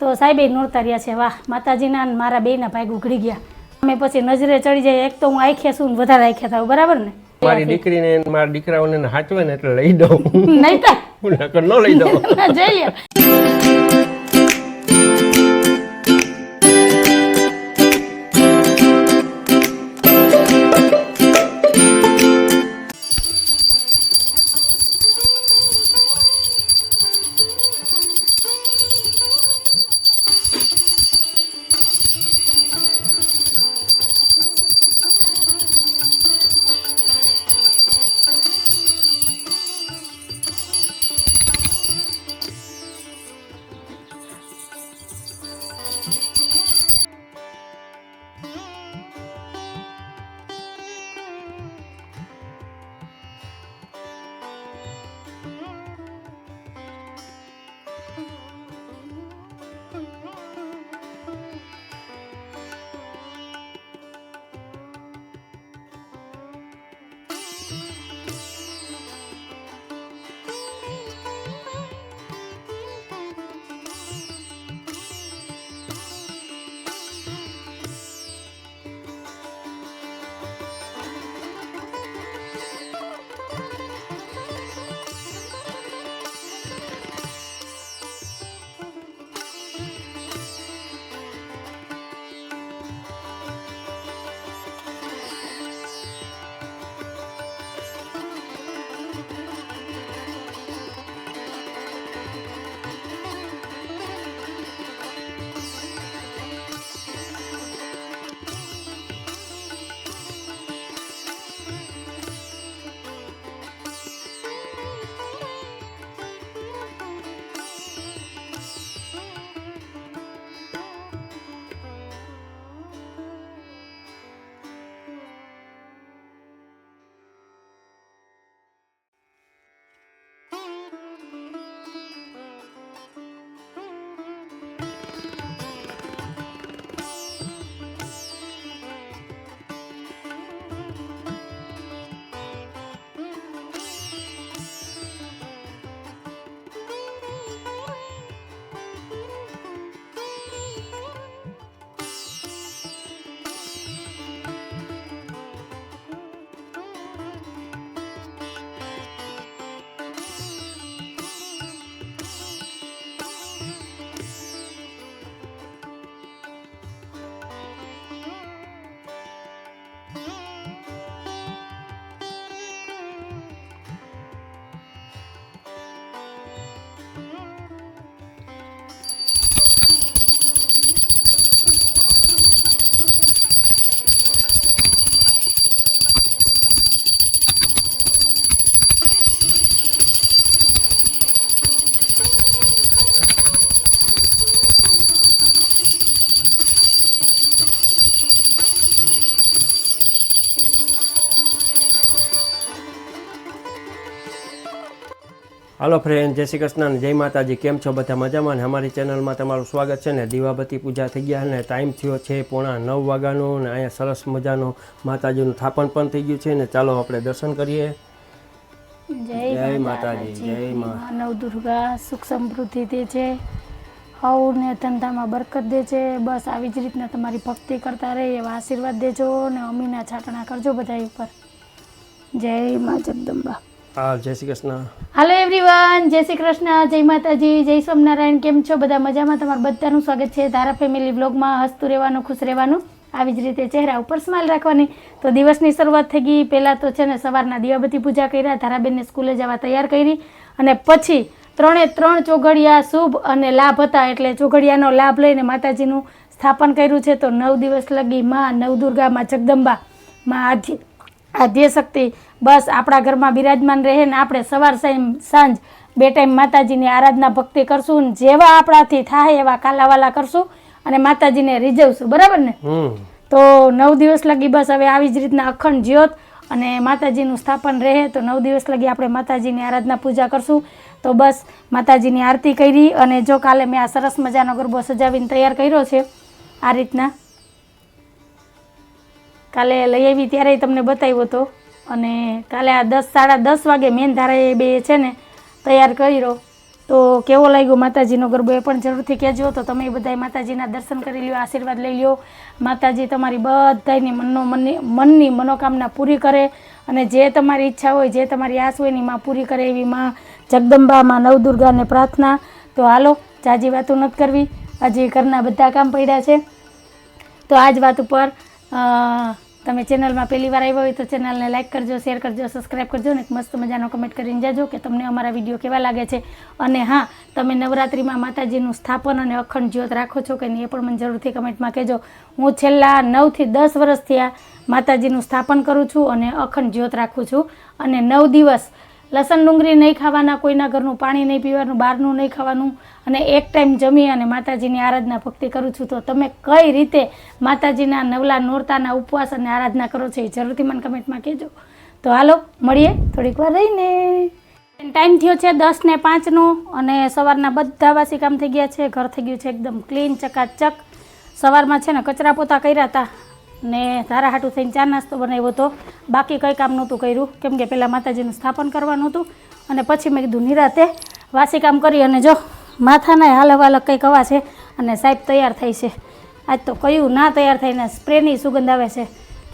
તો સાહેબે નોરતા રહ્યા છે. વાહ માતાજીના અને મારા બેના ભાગ ઉઘડી ગયા. અમે પછી નજરે ચડી જાય એક તો હું આખ્યા છું ને વધારે આખ્યા થાવ બરાબર ને? મારી દીકરીને ને મારા દીકરાઓને હાચવે ને એટલે લઈ દઉં. નહીં નકર ન લઈ દઉં. જઈ હાલો ફ્રેન્ડ જય શ્રી કૃષ્ણ જય માતાજી. કેમ છો બધા મજામાં? ને અમારી ચેનલમાં તમારું સ્વાગત છે ને દીવાબત્તી પૂજા થઈ ગયા ને ટાઈમ થયો છે પોણા નવ વાગ્યાનો ને અહીંયા સરસ મજાનું માતાજીનું થાપણ પણ થઈ ગયું છે ને ચાલો આપણે દર્શન કરીએ. જય માતાજી. જય મા. નવ દુર્ગા સુખ સમૃદ્ધિ દે છે. હવને ધંધામાં બરકત દે છે. બસ આવી જ રીતના તમારી ભક્તિ કરતા રહે એવા આશીર્વાદ દેજો ને અમીના છાટણા કરજો બધા ઉપર. જય મા જગદંબા. જય શ્રી કૃષ્ણ. હેલો એવરીવન જય શ્રી કૃષ્ણ, જય માતાજી, જય સ્વામિનારાયણ, કેમ છો બધા? મજામાં? તમારું બધાનું સ્વાગત છે તારા ફેમિલી બ્લોગમાં હસતું રહેવાનું, ખુશ રહેવાનું, આવી જ રીતે ચહેરા ઉપર સ્માઇલ રાખવાની. તો દિવસની શરૂઆત થઈ ગઈ. પહેલાં તો છે ને સવારના દિવાબતી પૂજા કર્યા, ધારાબેનને સ્કૂલે જવા તૈયાર કરી. અને પછી ત્રણે ત્રણ ચોઘડિયા શુભ અને લાભ હતા. એટલે ચોઘડિયાનો લાભ લઈને માતાજીનું સ્થાપન કર્યું છે. તો નવ દિવસ લગી. માં નવદુર્ગા, માં જગદંબા, માં આદ્ય આદ્ય શક્તિ બસ આપણા ઘરમાં બિરાજમાન રહે ને આપણે સવાર સાંજ સાંજ બે ટાઈમ માતાજીની આરાધના ભક્તિ કરશું ને જેવા આપણાથી થાય એવા કાલાવાલા કરશું અને માતાજીને રીઝવશું. બરાબર ને? તો નવ દિવસ લગી બસ હવે આવી જ રીતના અખંડ જ્યોત અને માતાજીનું સ્થાપન રહે તો નવ દિવસ લગી આપણે માતાજીની આરાધના પૂજા કરશું. તો બસ માતાજીની આરતી કરી અને જો કાલે મેં આ સરસ મજાનો ગરબો સજાવીને તૈયાર કર્યો છે આ રીતના કાલે લઈ આવી ત્યારે તમને બતાવ્યો હતો અને કાલે આ દસ, સાડા દસ વાગે મેન ધારાએ બે છે ને, તૈયાર કર્યો. તો કેવો લાગ્યો માતાજીનો ગરબો એ પણ જરૂરથી કહેજો. તો તમે બધાય માતાજીના દર્શન કરી લ્યો, આશીર્વાદ લઈ લ્યો. માતાજી તમારી બધાની મનનો, મનની મનોકામના પૂરી કરે અને જે તમારી ઈચ્છા હોય, જે તમારી આસ હોય એની માં પૂરી કરે એવી માં જગદંબા, માં નવદુર્ગાને પ્રાર્થના. તો હાલો જાજી વાતો નથી કરવી હજી ઘરના બધા કામ પડ્યા છે. તો આ જ વાત ઉપર તમે ચેનલમાં પહેલી વાર આવ્યા હોય તો ચેનલને લાઇક કરજો શેર કરજો સબસ્ક્રાઈબ કરજો ને મસ્ત મજાનો કમેન્ટ કરીને જાજો કે તમને અમારા વીડિયો કેવા લાગે છે. અને હા, તમે નવરાત્રિમાં માતાજીનું સ્થાપન અને અખંડ જ્યોત રાખો છો કે નહીં એ પણ મને જરૂરથી કમેન્ટમાં કહેજો. હું છેલ્લા નવથી દસ વર્ષથી આ માતાજીનું સ્થાપન કરું છું અને અખંડ જ્યોત રાખું છું. અને નવ દિવસ લસણ ડુંગળી નહીં ખાવાના, કોઈના ઘરનું પાણી નહીં પીવાનું, બહારનું નહીં ખાવાનું અને એક ટાઈમ જમી અને માતાજીની આરાધના ભક્તિ કરું છું, તો તમે કઈ રીતે માતાજીના નવલા નોરતાના ઉપવાસ અને આરાધના કરો છો એ જરૂરથી મને કમેન્ટમાં કહેજો. તો હાલો, મળીએ થોડીક વાર રહીને. ટાઈમ થયો છે દસ ને પાંચનો અને સવારના બધા વાસી કામ થઈ ગયા છે, ઘર થઈ ગયું છે એકદમ ક્લીન ચકાચક. સવારમાં છે ને કચરા પોતા કર્યા હતા. ને તારા હાટું થઈને ચા નાસ્તો બનાવ્યો હતો બાકી કંઈ કામ નહોતું કર્યું. કેમ કે પહેલાં માતાજીનું સ્થાપન કરવાનું હતું અને પછી મેં કીધું નિરાતે વાસી કામ કરી અને જો માથાના હાલ હવાલ કંઈક હવા છે અને સાહેબ તૈયાર થઈ છે. આજ તો કયું ના તૈયાર થઈને સ્પ્રેની સુગંધ આવે છે.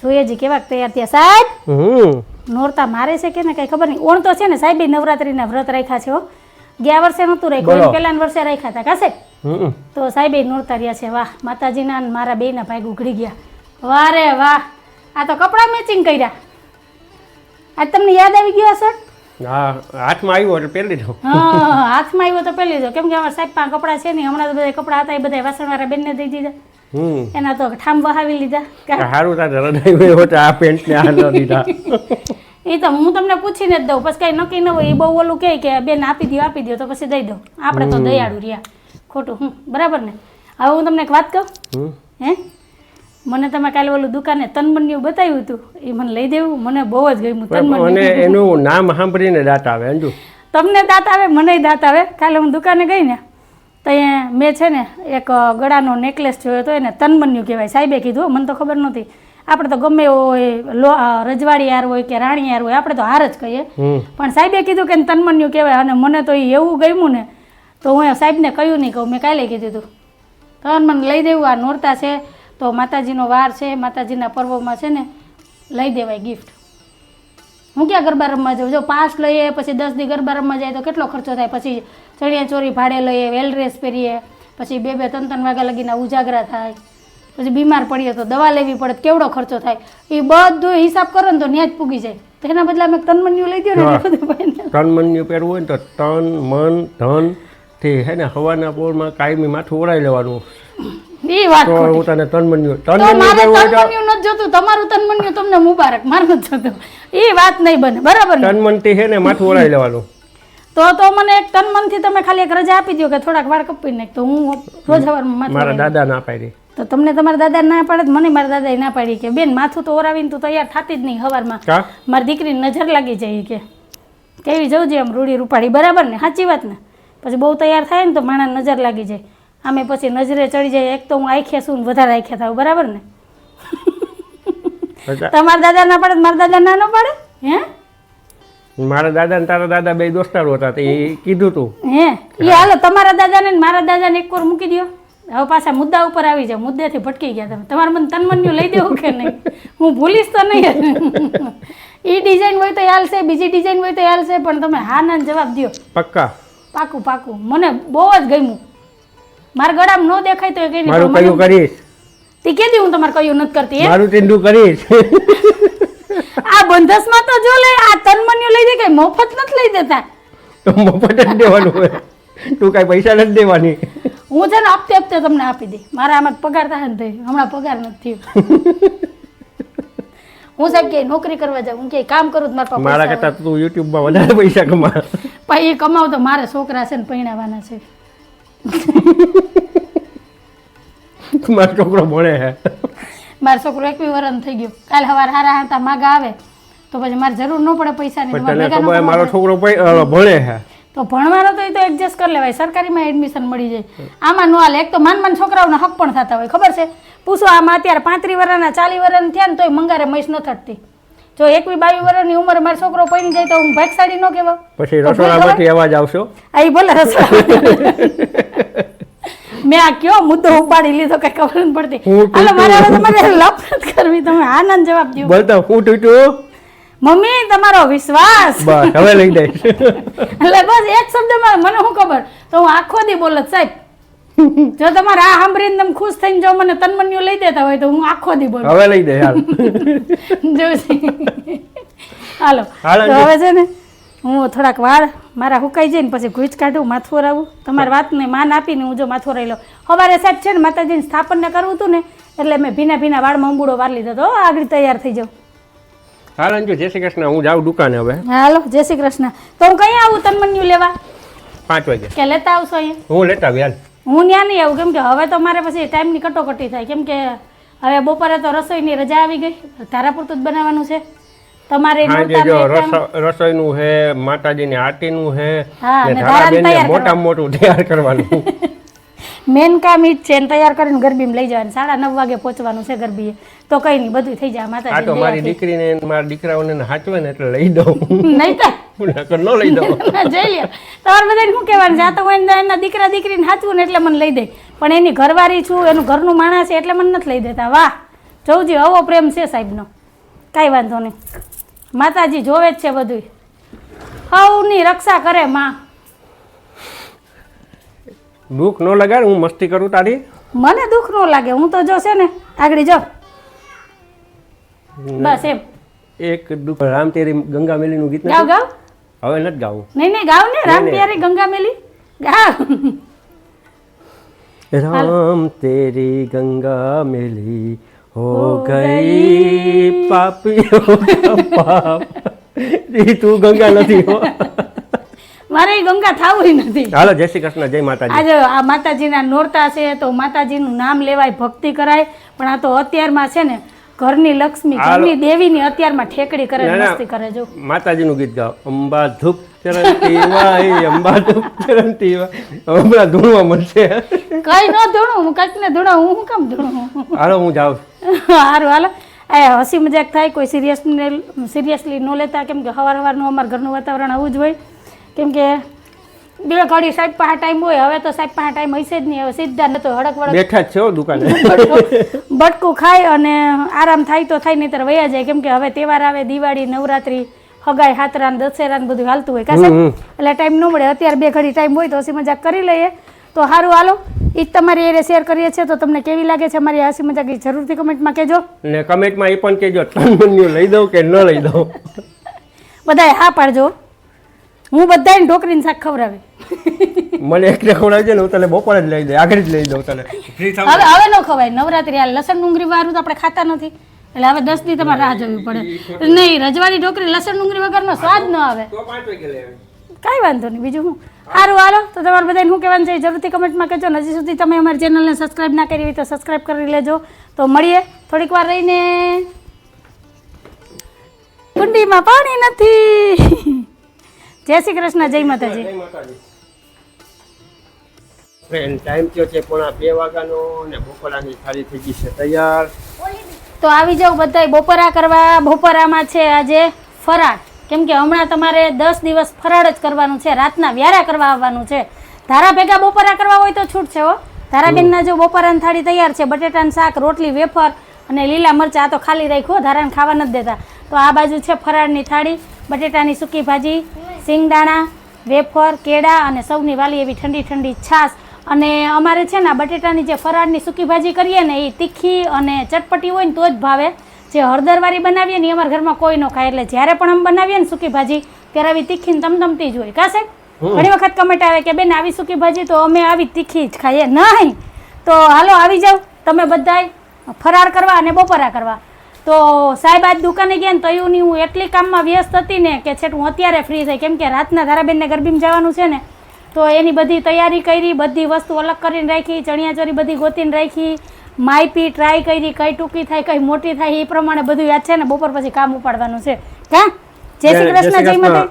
જોઈએ જ કેવાક તૈયાર થયા. સાહેબ! નોરતા મારે છે કે ને કંઈ ખબર નહીં. ઓણ તો છે ને સાહેબે નવરાત્રિના વ્રત રાખ્યા છે હો. ગયા વર્ષે નહોતું રાખ્યું પેલા વર્ષે રાખ્યા હતા. કાશે હમ તો સાહેબે નોરતા રહ્યા છે. વાહ માતાજીના અને મારા બેના ભાઈ ઉઘડી ગયા. વાહ રે વાહ. આ તો કપડાં મેચિંગ કર્યા. આજ તમને યાદ આવી ગયો સર હા હાથમાં આવ્યો એટલે પહેરી હા હાથમાં આવ્યો તો પહેરી દો કેમ કે અમારા સાહેબ પાસે કપડાં છે નહીં. હમણાં તો બધા કપડાં હતા એ બધા વાસણવાળા બેનને દઈ દીધા. એના તો ઠામ વહાવી લીધા. સારું તારે રડાઈ હોય તો આ પેન્ટ ને આ દીધા. એ તો હું તમને પૂછીને જ દઉં. પછી કઈ નક્કી ન હોય એ બહુ ઓલું કહે કે બેન આપી દો આપી દો તો પછી દઈ દઉં. આપણે તો દયાળુ રહ્યા. ખોટું હું બરાબર ને? હવે હું તમને એક વાત કહું? હે? મને તમે કાલે ઓલું દુકાને તનમન્યું બતાવ્યું હતું. એ મને લઈ દેવું. મને બહુ જ ગમ્યું અને તનમન્યું એનું નામ સાંભળીને દાંત આવે અંજુ. તમને દાંત આવે મને દાંત આવે. કાલે હું દુકાને ગઈ ને તો મેં છે ને એક ગળાનો નેકલેસ જોયો હતો એને તનમન્યું કહેવાય. સાહેબે કીધું મને તો ખબર નહોતી. આપણે તો ગમે એવો હોય લો રજવાડી હાર હોય કે રાણી હાર હોય આપણે તો હાર જ કહીએ. પણ સાહેબે કીધું કે તનમન્યું કહેવાય અને મને તો ઈ એવું ગમ્યું ને તો હું સાહેબને કહ્યું નહીં કહું મેં કાલે કીધું હતું તન મને લઈ દેવું આ નોરતા છે. તો માતાજીનો વાર છે માતાજીના પર્વમાં છે ને લઈ દેવાય ગિફ્ટ હું ક્યાં ગરબા રમવા જાઉં? જો પાસ લઈએ પછી દસ દી ગરબા રમવા જાય તો કેટલો ખર્ચો થાય? પછી ચણિયા ચોરી ભાડે લઈએ વેલ ડ્રેસ પહેરીએ પછી બે બે ત્રણ ત્રણ વાગ્યા લગીના ઉજાગરા થાય. પછી બીમાર પડીએ તો દવા લેવી પડે કેવડો ખર્ચો થાય? એ બધું હિસાબ કરો ને તો ન્યાજ જ પૂગી જાય. તો એના બદલે અમે તનમન્યું લઈ દો ને એટલે તન મનનું પહેરવું હોય ને તો તન મન ધનથી હે ને હવાના પોરમાં કાયમી માથું ઓળાઈ લેવાનું. એ વાત તો હું તને તનમન્યું જોતું. તમારું તનમન્યું તમને મુબારક. મારું નથી જોતું. એ વાત નહીં બને. બરાબર ને? તન હે ને માથું ઓળાઈ લેવાનું. તો તો મને એક તન તમે ખાલી એક રજા આપી દો કે થોડાક વાર કપી નાખ. તો હું રોજ સવારમાં માથું મારા દાદા ના પાડી. તો તમને તમારા દાદા ના પાડે મને મારા દાદા ના પાડી કે બેન માથું તો ઓરાવીને તું તૈયાર થતી જ નહીં હવારમાં. મારી દીકરીની નજર લાગી જાય કે કેવી જવું છે આમ રૂડી રૂપાડી બરાબર ને? સાચી વાત ને? પછી બહુ તૈયાર થાય ને તો માણા નજર લાગી જાય. આમે પછી નજરે ચડી જાય એક તો હું આખે છું ને વધારે આખ્યા થાવ બરાબર ને? તમારા દાદા ના પડે મારા દાદા ના ના પડે? હે? મારા દાદા ને તારા દાદા બે દોસ્તારો હતા તે કીધું તું. હે? એ હાલો તમારા દાદાને ને મારા દાદાને એક વાર મૂકી દો હવે પાછા મુદ્દા ઉપર આવી જાવ મુદ્દેથી ભટકી ગયા તમે. તમારે મને તનમન્યું લઈ દેવું કે નહીં? હું ભૂલીશ તો નહીં. એ ડિઝાઇન હોય તો હાલશે બીજી ડિઝાઇન હોય તો હાલશે પણ તમે હા ના જવાબ દો પક્કા? પાકું પાકું. મને બહુ જ ગમ્યું. મારા ગળામાં ન દેખાય તો એ કઈ મારું કયું કરીશ? તે કેદી હું તમારે કયું નથી કરતી એમ મારું તીંડું કરીશ? આ બંધસમાં તો જો લે આ તનમન્યું લઈ દે કે મફત નથી લઈ દેતા? તો મફત જ દેવાનું હોય. તું કાંઈ પૈસા નથી દેવાની. હું છે ને હપ્તે હપ્તે તમને આપી દઈ મારા આમાં પગાર થાય ને હમણાં પગાર નથી થયો. હું સાહેબ કે નોકરી કરવા જાઉં હું કે કામ કરું તો મારા મારા કરતાં તું યુટ્યુબમાં વધારે પૈસા કમા પણ એ કમાવ તો મારે છોકરા છે ને પૈણાવાના છે. મારો છોકરો ભણે હે. મારો છોકરો એકવી વરણ થઈ ગયો. કાલ સવારે હારા હારતા માગા આવે તો પછી મારે જરૂર ન પડે પૈસાની મારે છોકરો ભણે હે. તો ભણવાનો તો એ તો એડજસ્ટ કરી લેવાય સરકારીમાં એડમિશન મળી જાય. આમાં નો હાલે એક તો માન માન છોકરાઓના હક પણ થતા હોય ખબર છે? પૂછો આમાં અત્યારે પાંત્રી વર્ષના ચાલી વર્ષના થયા ને તોય મંગારે મહીસ ન થતી. જો એકવી બાવી વર્ષની ઉંમર મારો છોકરો પડી જાય તો હું ભાગશાળી ન કહેવા પછી રસોડામાંથી અવાજ આવશો. આ ભલે રસોડા મેં આ કયો મુદ્દો ઉપાડી લીધો કઈ ખબર નથી પડતી. હાલો મારે હવે તમારે લફત કરવી તમે આનંદ જવાબ દો બોલતા હું ટૂટું મમ્મી તમારો વિશ્વાસ. બસ હવે લઈ દઈશ એટલે બસ એક શબ્દમાં મને શું ખબર? તો હું આખો દી બોલત સાહેબ. જો તમારે આ સાંભળીને તમે ખુશ થઈને જો મને તનમન્યુ લઈ દેતા હોય તો હું આખો દી બોલું. હવે લઈ દે હાલ. જો હાલો. હાલો તો હવે છે ને હું થોડાક વાળ મારા હુકાઈ જઈને પછી ગુંચ કાઢું માથું રાવું તમારી વાતને માન આપીને હું જો માથું રહી લઉં. સવારે સાહેબ છે ને માતાજીને સ્થાપનને કરવું હતું ને એટલે મેં ભીના ભીના વાળમાં અંબુડો વાર લીધો હતો આગળ તૈયાર થઈ જાઉં. હાલ અંજુ જય શ્રી કૃષ્ણ હું જાઉં દુકાને હવે. હાલો જય શ્રી કૃષ્ણ. તો હું કઈ આવું તન્મન્યુ લેવા? પાંચ વાગે. કે લેતા આવશો અહીંયા? હું લેતા આવી હાલ. હું ત્યાં નહીં આવું કેમ કે હવે તો મારે પછી ટાઈમની કટોકટી થાય. કેમ કે હવે બપોરે તો રસોઈની રજા આવી ગઈ. તારા પૂરતું જ બનાવવાનું છે. તમારે રસોઈ નું જો માતાજી ટાઈમ- રસો- રસોઈનું હે માતાજીની આરતીનું હે મોટામાં મોટું તૈયાર કરવાનું. મેન કામ ઈ છે તૈયાર કરીને ગરબીમાં લઈ જવાનું. સાડા નવ વાગે પહોંચવાનું છે ગરબીએ. તો કઈ નહીં બધું થઈ જાય માતા તો મારી દીકરીને મારા દીકરાઓને હાચવે ને એટલે લઈ દઉં. નહીં તો ન લઈ દઉં. જઈ લ્યો. તમારે બધાને શું કહેવાનું આ તો એના દીકરા દીકરીને હાચવું ને એટલે મને લઈ દે. પણ એની ઘરવાળી છું એનું ઘરનું માણસ છે એટલે મને નથી લઈ દેતા. વાહ જોઉજી આવો પ્રેમ છે સાહેબનો. કાંઈ વાંધો નહીં. માતાજી જોવે જ છે બધું હવની રક્ષા કરે માં. દુઃખ ન લગાડ હું મસ્તી કરું તારી. મને દુઃખ ન લાગે હું તો જો છે ને આગળ જો. બસ એમ. એક દુઃખ રામ તેરી ગંગા મેલી નું ગીત ગાવ ગાવ? હવે નથી ગાવ. નહીં નહીં ગાવ ને રામ પ્યારી ગંગા મેલી. ગાવ. રામ તેરી ગંગા મેલી હો ગઈ પાપી પાપ. ઈ તું ગંગા નથી હો. મારે ગંગા થાવું નથી. હાલો જય શ્રી કૃષ્ણ જય માતાજી. આજે આ માતાજીના નોરતા છે તો માતાજીનું નામ લેવાય ભક્તિ કરાય. પણ આ તો અત્યારમાં છે ને ઘરની લક્ષ્મી ઘરની દેવીની અત્યારમાં ઠેકડી કરે મસ્તી કરે જો. માતાજીનું ગીત ગાઓ. અંબા ધૂપ ચરંતી વાય અંબા ધૂપ ચરંતી વાય હમણાં ધૂણવા મળશે. કઈ ન ધૂણું હું કંઈક ધૂણું હું શું ધૂણું? હાલો હું જાઉં. સારું હાલો. એ હસી મજાક થાય કોઈ સિરિયસ સિરિયસલી ન લેતા કેમ કે સવાર સવારનું અમારા ઘરનું વાતાવરણ આવું જ હોય. કેમ કે બે ઘડી સાહેબ પાસે ટાઈમ હોય હવે તો સાહેબ પાસે ટાઈમ હશે જ નહીં. હવે સીધા ન તો હડક વડક બેઠા જ છે દુકાને. બટકું ખાય અને આરામ થાય તો થાય નહીતર વયા જાય. કેમ કે હવે તહેવાર આવે દિવાળી નવરાત્રી હગાઈ હાથ ને દશેરા ને બધું હાલતું હોય. કાશે. એટલે ટાઈમ ન મળે. અત્યારે બે ઘડી ટાઈમ હોય તો હસી મજાક કરી લઈએ. તો સારું હાલો. એ જ તમારી એરે શેર કરીએ છીએ. તો તમને કેવી લાગે છે અમારી હસી મજાક? એ જરૂરથી કમેન્ટમાં કહેજો. ને કમેન્ટમાં એ પણ કહેજો લઈ દઉં કે ન લઈ દઉં? બધાએ હા પાડજો. હું બધાને ઢોકરીને શાક ખવડાવી. મને એકને ખવડાવજે ને હું તને બપોરે જ લઈ દે આગળ જ લઈ દઉં તને. ફ્રી હવે હવે ન ખવાય. નવરાત્રી આ લસણ ડુંગળી વાળું તો આપણે ખાતા નથી. એટલે હવે દસ દી તમારે રાહ જોવી પડે. નહીં રજવાડી ઢોકરી લસણ ડુંગળી વગરનો સ્વાદ ન આવે. કાંઈ વાંધો નહીં બીજું હું? સારું હાલો. તો તમારે બધાને શું કહેવાનું છે જરૂરથી કમેન્ટમાં કહેજો. હજી સુધી તમે અમારી ચેનલને સબસ્ક્રાઈબ ના કરી હોય તો સબસ્ક્રાઈબ કરી લેજો. તો મળીએ થોડીક વાર રહીને. કુંડીમાં પાણી નથી. જય શ્રી કૃષ્ણ જય માતાજી. જય માતાજી. ફ્રેન્ડ ટાઈમ થયો છે પોણા બે વાગ્યાનો ને બપોરાની થાળી થઈ ગઈ છે તૈયાર. તો આવી જાઉં બધાય, બપોરા કરવા, બપોરામાં છે આજે ફરાળ. કેમ કે હમણાં તમારે દસ દિવસ ફરાળ જ કરવાનું છે, રાતના વ્યારા કરવા આવવાનું છે. ધારા ભેગા બપોરા કરવા હોય તો છૂટ છે હો. ધારાબેનના જો બપોરાની થાળી તૈયાર છે, બટેટાનું શાક, રોટલી, વેફર અને લીલા મરચાં, આ તો ખાલી રાખ્યો ધારાને ખાવા નથી દેતા. તો આ બાજુ છે ફરાળની થાળી, બટેટાની સૂકી ભાજી સિંગદાણા વેફર, કેળા અને સૌની વાલી એવી ઠંડી ઠંડી છાશ અને અમારે છે ને આ બટેટાની જે ફરાળની સૂકી ભાજી કરીએ ને એ તીખી અને ચટપટી હોય ને તો જ ભાવે. જે હળદરવાળી બનાવીએ ને એ અમારા ઘરમાં કોઈ ન ખાય. એટલે જ્યારે પણ અમે બનાવીએ ને સૂકી ભાજી ત્યારે આવી તીખી ને તમતમતી જ હોય. કા સાહેબ? ઘણી વખત કમેન્ટ આવે કે બેન આવી સૂકી ભાજી તો અમે આવી તીખી જ ખાઈએ. નહીં. તો હાલો આવી જાઓ. તમે બધાય ફરાર કરવા અને બપોરા કરવા. તો સાહેબ આજ દુકાને ગયા ને તો એવું નહીં હું એટલી કામમાં વ્યસ્ત હતી ને કે છેટ હું અત્યારે ફ્રી થઈ. કેમ કે રાતના ધારાબેનને ગરબીમાં જવાનું છે ને તો એની બધી તૈયારી કરી બધી વસ્તુ અલગ કરીને રાખી ચણિયાચોરી બધી ગોતીને રાખી માયપી ટ્રાય કરી કઈ ટૂંકી થાય કઈ મોટી થાય એ પ્રમાણે બધું યાદ છે ને બપોર પછી કામ ઉપાડવાનું છે. હા જય શ્રી કૃષ્ણ જય માતા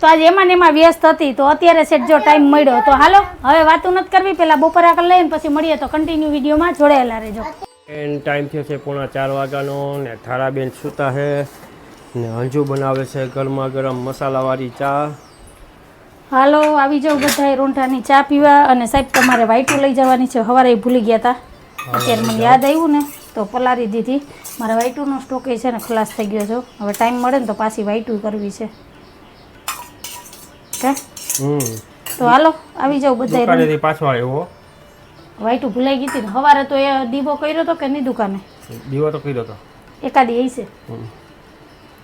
તો આજે એમાં ને એમાં વ્યસ્ત હતી તો અત્યારે સેટ જો ટાઈમ મળ્યો તો હાલો હવે વાતું નથી કરવી પેલા બપોર આગળ લઈને પછી મળીએ તો કન્ટિન્યુ વિડીયોમાં જોડાયેલા રહેજો. એન ટાઈમ થયો છે પોણા ચાર વાગ્યાનો ને થારાબેન સૂતા છે ને હંજુ બનાવે છે ગરમા ગરમ મસાલાવાળી ચા. હાલો આવી જાવ બધા રોંઠાની ચા પીવા. અને સાહેબ તમારે વાઈટું લઈ જવાની છે. સવારે ભૂલી ગયા હતા અત્યારે મને યાદ આવ્યું ને તો પલારી દીધી. મારા વાઇટુનો સ્ટોકે છે ને ખલાસ થઈ ગયો છો. હવે ટાઈમ મળે ને તો પાછી વાઈટું કરવી છે. કે તો હાલો આવી જાવ દુકાનેથી પાછો આવ્યો ભૂલાઈ ગઈ હતી ને. સવારે તો એ દીવો કર્યો હતો કે નહીં દુકાને? દીવો તો કર્યો હતો. એકાદી એ છે.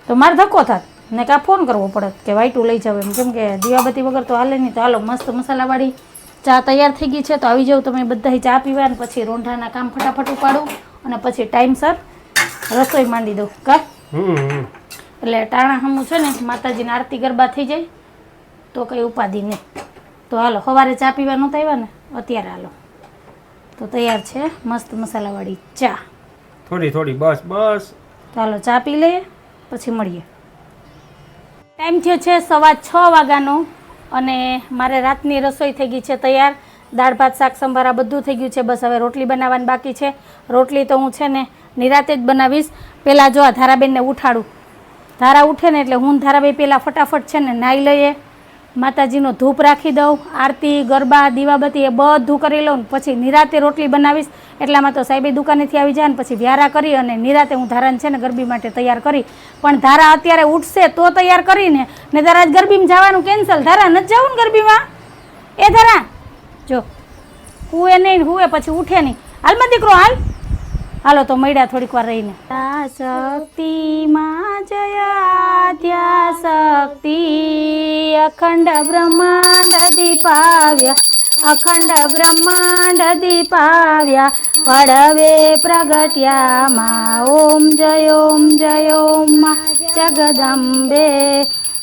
તો મારે ધક્કો થાત. ને કાં ફોન કરવો પડે કે વાઈટું લઈ જાવ એમ. કેમ કે દીવાબત્તી વગર તો હાલે નહીં. તો હાલો મસ્ત મસાલાવાળી ચા તૈયાર થઈ ગઈ છે. તો આવી જાવ તમે બધા ચા પીવા અને પછી રોંઢાના કામ ફટાફટ ઉપાડું અને પછી ટાઈમસર રસોઈ માંડી દઉં કા. એટલે ટાણા હમું છે ને માતાજીની આરતી ગરબા થઈ જાય. તો કંઈ ઉપાધિ નહીં. તો હાલો સવારે ચા પીવા નહોતા આવ્યા ને અત્યારે હાલો. તો તૈયાર છે મસ્ત મસાલાવાળી ચા. થોડી થોડી બસ બસ. ચાલો ચા પી લઈએ પછી મળીએ. ટાઈમ થયો છે સવા છ વાગ્યાનો અને મારે રાતની રસોઈ થઈ ગઈ છે તૈયાર. દાળ, ભાત, શાક, સંભારા બધું થઈ ગયું છે. બસ હવે રોટલી બનાવવાની બાકી છે. રોટલી તો હું છે ને નિરાતે જ બનાવીશ. પહેલાં જો આ ધારાબેનને ઉઠાડું. ધારા ઉઠે ને એટલે હું ધારાબેન પહેલાં ફટાફટ છે ને નાહી લઈએ. માતાજીનો ધૂપ રાખી દઉં, આરતી, ગરબા, દીવાબત્તી એ બધું કરી લઉં પછી નિરાતે રોટલી બનાવીશ. એટલામાં તો સાહેબે દુકાનેથી આવી જાય ને પછી વ્યારા કરી અને નિરાતે હું ધારાને છે ને ગરબી માટે તૈયાર કરી. પણ ધારા અત્યારે ઉઠશે તો તૈયાર કરીને ને ધારા આજ ગરબીમાં જવાનું કેન્સલ ધારા નથી જવું ને ગરબીમાં? એ ધારા. જો હુએ નહીં હુએ પછી ઉઠે નહીં. હાલમાં દીકરો, હાલ. હાલો, તો મળ્યા થોડીક વાર રહીને. શક્તિમાં જયા ત્યાં શક્તિ અખંડ બ્રહ્માંડ દીપાવ્યા અખંડ બ્રહ્માંડ દીપાવ્યા પડવે પ્રગટ્યા માં ઓમ જય ઓમ જય, ઓમમાં જગદંબે.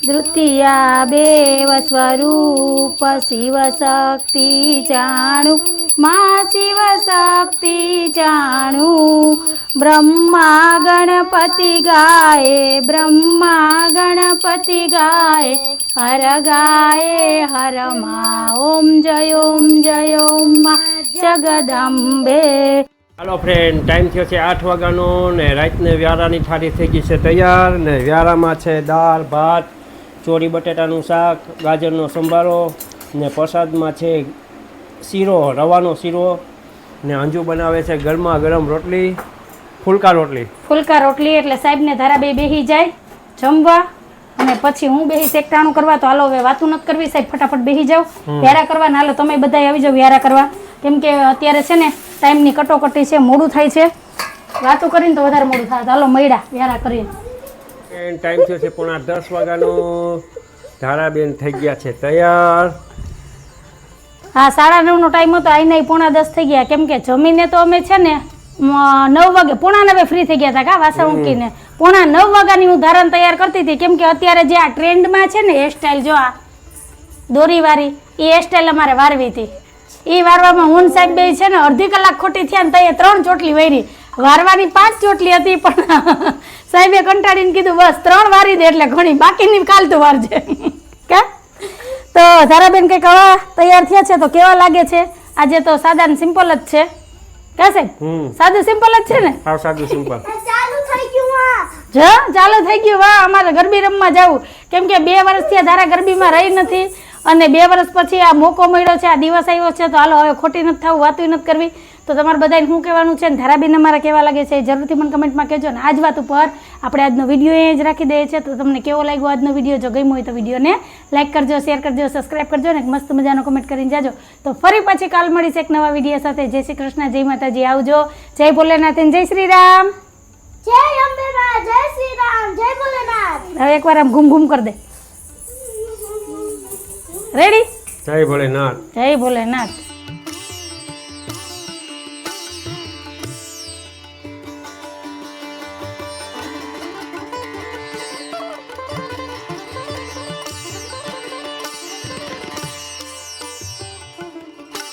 ધૃતિયા બેવ સ્વરૂપ શિવ શક્તિ જાણું. માં શિવ શક્તિ જાણું. બ્રહ્મા ગણપતિ ગાય, બ્રહ્મા ગણપતિ ગાય, હર ગાય, હર મા, ઓમ જય ઓમ જય, ઓમમાં, જગદંબે. હાલો ફ્રેન્ડ ટાઈમ થયો છે આઠ વાગ્યાનો ને રાતને વ્યારાની થાળી થઈ ગઈ છે તૈયાર ને વ્યારામાં છે દાળ, ભાત ચોરી બટેટાનું શાક ગાજરનો સંભારો ને પ્રસાદમાં છે શીરો રવાનો શીરો ને અંજુ બનાવે છે ગરમા ગરમ રોટલી ફુલકા રોટલી. ફુલકા રોટલી એટલે સાહેબને ધારા બે બેહી જાય જમવા અને પછી હું બેહી એકટાણું કરવા તો હાલો હવે વાતું નથી કરવી સાહેબ ફટાફટ બેહી જાવ વ્યારા કરવા ને હાલો તમે બધા આવી જાવ વ્યારા કરવા. કેમ કે અત્યારે છે ને ટાઈમની કટોકટી છે મોડું થાય છે. વાતું કરીને તો વધારે મોડું થાય. હાલો મળ્યા વ્યારા કરીને એન્ડ ટાઈમ થયો છે પોણા દસ વાગ્યાનો. ધારાબેન થઈ ગયા છે તૈયાર. હા સાડા નવનો ટાઈમ હતો આઈને પોણા દસ થઈ ગયા. કેમ કે જમીને તો અમે છે ને નવ વાગે પોણા નવે ફ્રી થઈ ગયા હતા કા વાસણ મૂકીને. પોણા નવ વાગ્યાની હું ધારણ તૈયાર કરતી હતી. કેમ કે અત્યારે જે આ ટ્રેન્ડમાં છે ને હેરસ્ટાઈલ જો આ દોરીવાળી એ હેરસ્ટાઈલ અમારે વારવી હતી. એ વારવામાં હું સાહેબ બે છે ને અડધી કલાક ખોટી થયા ને તો એ ત્રણ ચોટલી વારી વારવાની પાંચ ચોટલી હતી પણ સાહેબે કંટાળીને કીધું બસ ત્રણ વારી દે એટલે ઘણી બાકીની કાલ તો વારજે કે? તો ધારાબેન કંઈક હવા તૈયાર થયા છે તો કેવા લાગે છે? આજે તો સાદા ને સિમ્પલ જ છે. કે સાહેબ? સાદું સિમ્પલ જ છે ને? હા સાદું સિમ્પલ જ ચાલુ થઈ ગયું વાહ અમારે ગરબી રમવા જવું. કેમ કે બે વર્ષથી ધારા ગરબીમાં રહી નથી. અને બે વર્ષ પછી આ મોકો મળ્યો છે આ દિવસ આવ્યો છે તો હાલો હવે ખોટી નથી થવું વાતું નથી કરવી. તો તમારે બધાને શું કહેવાનું છે ને ધારાબેન અમારા કેવા લાગે છે જરૂરથી મને કમેન્ટમાં કહેજો. ને આજ વાત ઉપર આપણે આજનો વીડિયો એ જ રાખી દઈએ છીએ. તો તમને કેવો લાગ્યો આજનો વીડિયો? જો ગમ્યો હોય તો વિડીયોને લાઈક કરજો શેર કરજો સબસ્ક્રાઈબ કરજો ને મસ્ત મજાનો કમેન્ટ કરીને જાજો. તો ફરી પાછી કાલ મળીશ એક નવા વીડિયો સાથે. જય શ્રી કૃષ્ણ જય માતાજી. આવજો. જય ભોલેનાથ જય શ્રી રામ. જય અંબે જય શ્રી રામ જય ભોલેનાથ. હવે એકવાર આમ ઘૂમ ઘૂમ કરી દે. રેડી જય ભોલેનાથ. જય ભોલેનાથ.